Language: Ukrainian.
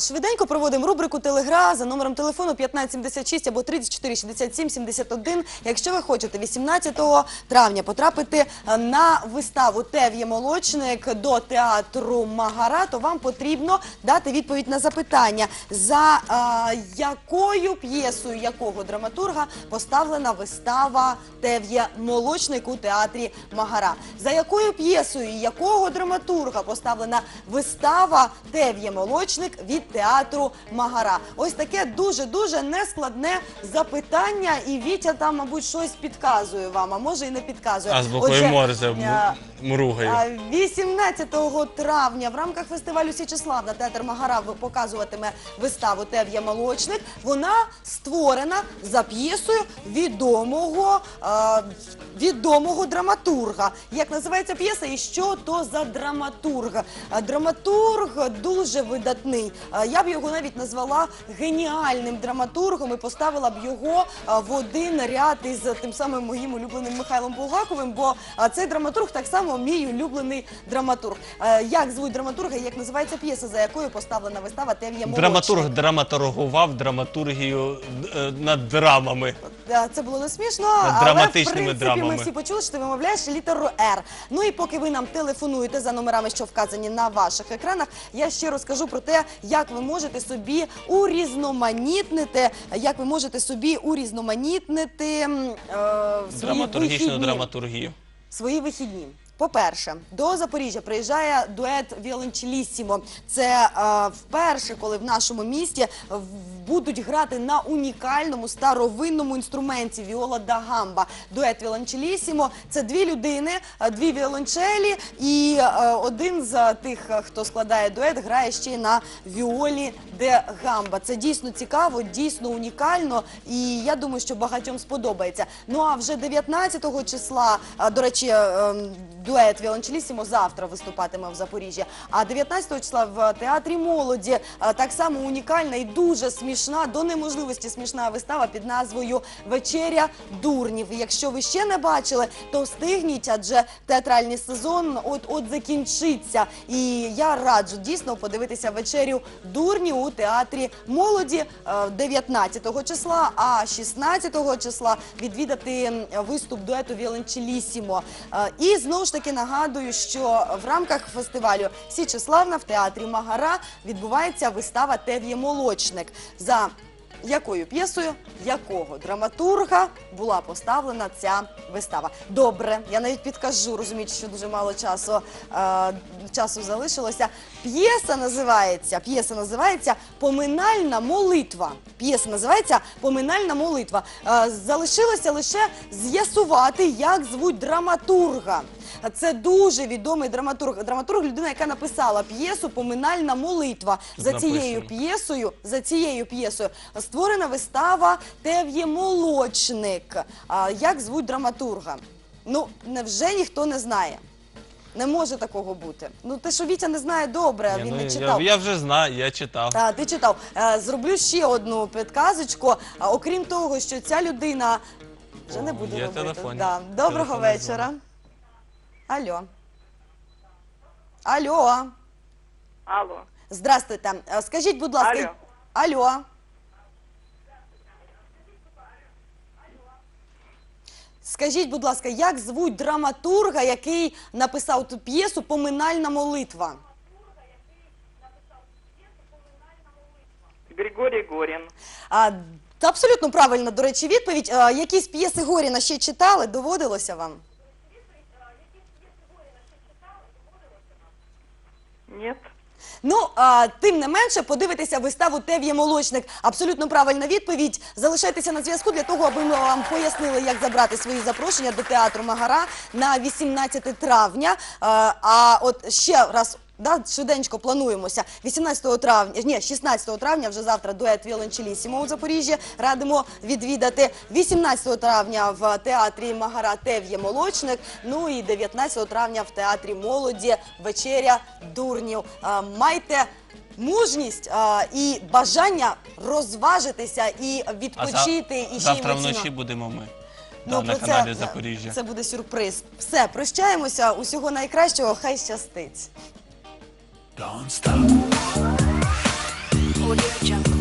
Швиденько проводимо рубрику Телегра за номером телефону 1576 або 34 67 71. Якщо ви хочете 18 травня потрапити е, на виставу Тев'є молочник до театру Магара, то вам потрібно дати відповідь на запитання, за е, якою п'єсою якого драматурга поставлена вистава Тев'є молочник у театрі Магара. За якою п'єсою якого драматурга поставлена вистава Тев'є молочник від театру Магара. Ось таке дуже дуже нескладне запитання, і Вітя там, мабуть, щось підказує вам, а може і не підказує. А з Отже, Морзе мругаю. 18 травня в рамках фестивалю Січеславна театр Магара показуватиме виставу Тев'я молочник. Вона створена за п'єсою відомого, е, відомого драматурга. Як називається п'єса і що то за драматург? Е, Драматург дуже видатний. Е, Я б його навіть назвала геніальним драматургом і поставила б його е, в один ряд із тим самим моїм улюбленим Михайлом Булгаковим, бо е, цей драматург так само мій улюблений драматург. Як звуть драматурга, і як називається п'єса, за якою поставлена вистава Тев'я молочник? Драматург драматургував драматургію над драмами. Це було не смішно, Над але драматичними в принципі драмами. ми всі почули, що ти вимовляєш літеру Р. Ну і поки ви нам телефонуєте за номерами, що вказані на ваших екранах, я ще розкажу про те, як ви можете собі урізноманітнити, як ви можете собі урізноманітнити е, свої Драматургічну вихідні. драматургію. Свої вихідні. По-перше, до Запоріжжя приїжджає дует Віолончеліссімо. Це е, вперше, коли в нашому місті будуть грати на унікальному старовинному інструменті Віола да Гамба. Дует Віолончеліссімо – це дві людини, е, дві віолончелі, і е, один з тих, е, хто складає дует, грає ще й на Віолі де Гамба. Це дійсно цікаво, дійсно унікально, і я думаю, що багатьом сподобається. Ну а вже 19 числа, до речі, ем, дует Віолончелісімо завтра виступатиме в Запоріжжі. А 19 числа в театрі молоді так само унікальна і дуже смішна, до неможливості смішна вистава під назвою Вечеря дурнів. Якщо ви ще не бачили, то встигніть, адже театральний сезон от от закінчиться. І я раджу дійсно подивитися вечерю дурнів у театрі молоді е, 19 числа, а 16 числа відвідати виступ дуету Віолончелісімо. Е, І знову ж таки нагадую, що в рамках фестивалю Січеславна в театрі Магара відбувається вистава Тев'є молочник. За якою п'єсою, якого драматурга була поставлена ця вистава? Добре, я навіть підкажу, розуміючи, що дуже мало часу, е, залишилося. П'єса називається, п'єса називається Поминальна молитва. П'єса називається Поминальна молитва. Е, залишилося лише з'ясувати, як звуть драматурга. Це дуже відомий драматург. Драматург людина, яка написала п'єсу Поминальна молитва. За цією п'єсою, за цією п'єсою створена вистава Тев'є молочник. А, як звуть драматурга? Ну, невже ніхто не знає? Не може такого бути. Ну, те, що Вітя не знає добре, Я, він ну, не я, читав. я вже знаю, я читав. А, ти читав. Е, Зроблю ще одну підказочку. А, Окрім того, що ця людина вже не О, буде є робити. телефон. Да. Доброго вечора. Алло. Алло. Алло. Здравствуйте. Е, Скажіть, будь ласка. Алло. Алло. Скажіть, будь ласка, як звуть драматурга, який написав ту п'єсу Поминальна молитва? Григорий Горин. А, та абсолютно правильна, до речі, відповідь. А, якісь п'єси Горіна ще читали? Доводилося вам? Нет. Ну, а, тим не менше, подивитися виставу Тев'є молочник. Абсолютно правильна відповідь. Залишайтеся на зв'язку для того, аби ми вам пояснили, як забрати свої запрошення до театру Магара на 18 травня. А, а от ще раз. Да, швиденько плануємося. 18 травня, ні, 16 травня, вже завтра дует Віолончелісімо у Запоріжжі. Радимо відвідати 18 травня в театрі Магара Тев'є Молочник. Ну і 19 травня в театрі Молоді вечеря дурнів. Майте мужність а, і бажання розважитися і відпочити і ще завтра емоційно. вночі будемо ми. Ну, на про каналі це, Запоріжжя. Це буде сюрприз. Все, прощаємося. Усього найкращого. Хай щастить. Don't stop. Audio Jungle.